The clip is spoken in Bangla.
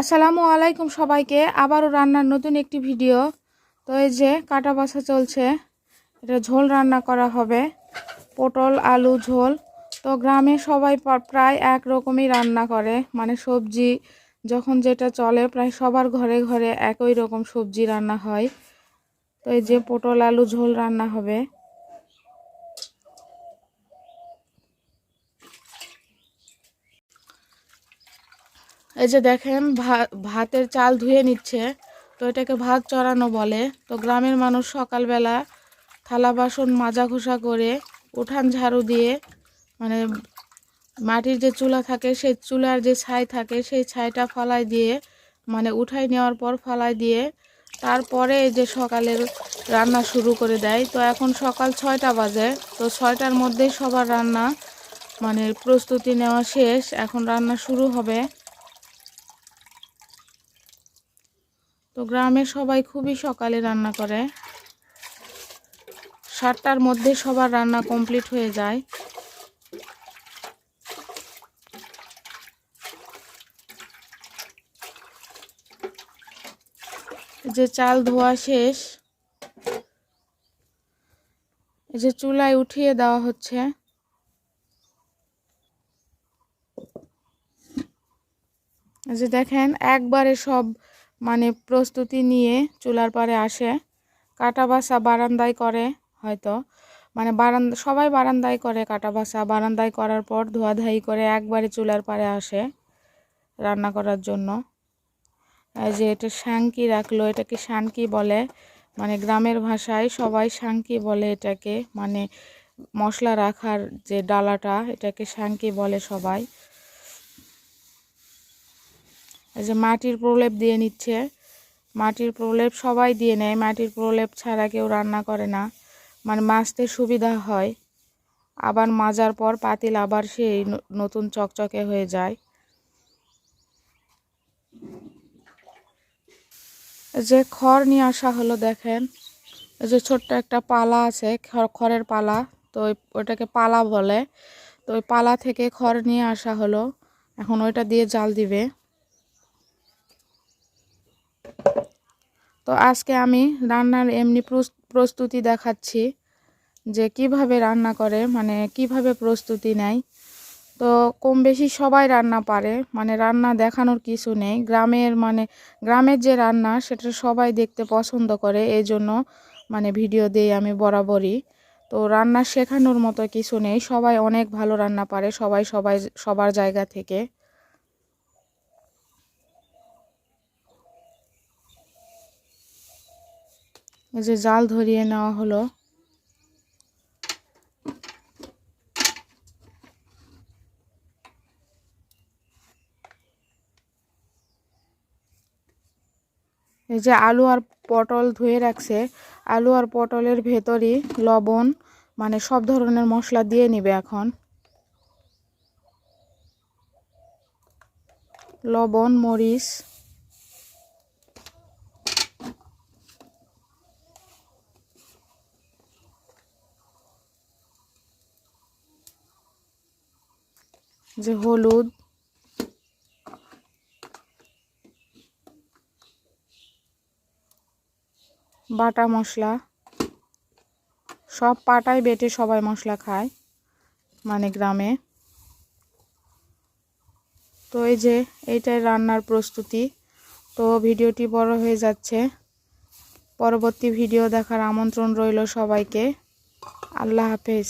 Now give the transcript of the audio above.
আসসালামু আলাইকুম সবাইকে। আবারও রান্নার নতুন একটি ভিডিও। তো এই যে কাটা বাসা চলছে, এটা ঝোল রান্না করা হবে। পটল, আলু, ঝোল। তো গ্রামে সবাই প্রায় এক রকমই রান্না করে। মানে সবজি যখন যেটা চলে, প্রায় সবার ঘরে ঘরে একই রকম সবজি রান্না হয়। তো এই যে পটল, আলু, ঝোল রান্না হবে। এই যে দেখেন ভাতের চাল ধুয়ে নিচ্ছে। তো এটাকে ভাত চড়ানো বলে। তো গ্রামের মানুষ সকালবেলা থালা বাসন মাজা ঘষা করে উঠান ঝাড়ু দিয়ে মানে মাটির যে চুলা থাকে, সেই চুলার যে ছাই থাকে, সেই ছাইটা ফালাই দিয়ে মানে উঠাই নেওয়ার পর ফালাই দিয়ে, তারপরে যে সকালের রান্না শুরু করে দেয়। তো এখন সকাল ছয়টা বাজে। তো ছয়টার মধ্যেই সবার রান্না মানে প্রস্তুতি নেওয়া শেষ। এখন রান্না শুরু হবে। তো গ্রামে সবাই খুবই সকালে রান্না করে। সাতটার মধ্যে সবার রান্না কমপ্লিট হয়ে যায়। যে চাল ধোয়া শেষ। এই যে চুলায় উঠিয়ে দেওয়া হচ্ছে। যে দেখেন, একবারে সব মানে প্রস্তুতি নিয়ে চুলার পারে আসে। কাটা বাসা বারান্দায় করে হয়তো। মানে বারান্দা, সবাই বারান্দায় করে কাটা বাসা। বারান্দায় করার পর ধোয়াধাই করে একবারে চুলার পারে আসে রান্না করার জন্য। এই যে এটা শাঙ্কি রাখল, এটাকে শানকি বলে। মানে গ্রামের ভাষায় সবাই শাঙ্কি বলে এটাকে। মানে মশলা রাখার যে ডালাটা, এটাকে শাঙ্কি বলে সবাই। যে মাটির প্রলেপ দিয়ে নিচ্ছে। মাটির প্রলেপ সবাই দিয়ে নেয়। মাটির প্রলেপ ছাড়া কেউ রান্না করে না। মানে মাজতে সুবিধা হয়। আবার মাজার পর পাতিল আবার সেই নতুন চকচকে হয়ে যায়। যে খড় নিয়ে আসা হলো দেখেন। যে ছোট্ট একটা পালা আছে, খড়- খড়ের পালা। তো ওই- ওইটাকে পালা বলে। তো ওই পালা থেকে খড় নিয়ে আসা হলো। এখন ওইটা দিয়ে জাল দিবে। তো আজকে আমি রান্নার এমনি প্রস- প্রস্তুতি দেখাচ্ছি যে কীভাবে রান্না করে মানে কীভাবে প্রস্তুতি নেয়। তো কম বেশি সবাই রান্না পারে মানে রান্না দেখানোর কিছু নেই। গ্রামের মানে গ্রামের যে রান্না, সেটা সবাই দেখতে পছন্দ করে এই জন্য মানে ভিডিও দিই আমি বরাবরই। তো রান্না শেখানোর মতো কিছু নেই, সবাই অনেক ভালো রান্না পারে, সবাই সবাই, সবার জায়গা থেকে। এই যে জাল ধরিয়ে নেওয়া হলো। এই যে আলু আর পটল ধুয়ে রাখছে। আলু আর পটলের ভেতরই লবণ মানে সব ধরনের মশলা দিয়ে নিবে এখন। লবণ, মরিচ যে হলুদ। বাটা মশলা। সব পাটায় বেটে সবাই মশলা খায় মানে গ্রামে। তো এই যে এইটাই রান্নার প্রস্তুতি। তো ভিডিওটি বড় হয়ে যাচ্ছে। পরবর্তী ভিডিও দেখার আমন্ত্রণ রইল সবাইকে। আল্লাহ হাফেজ।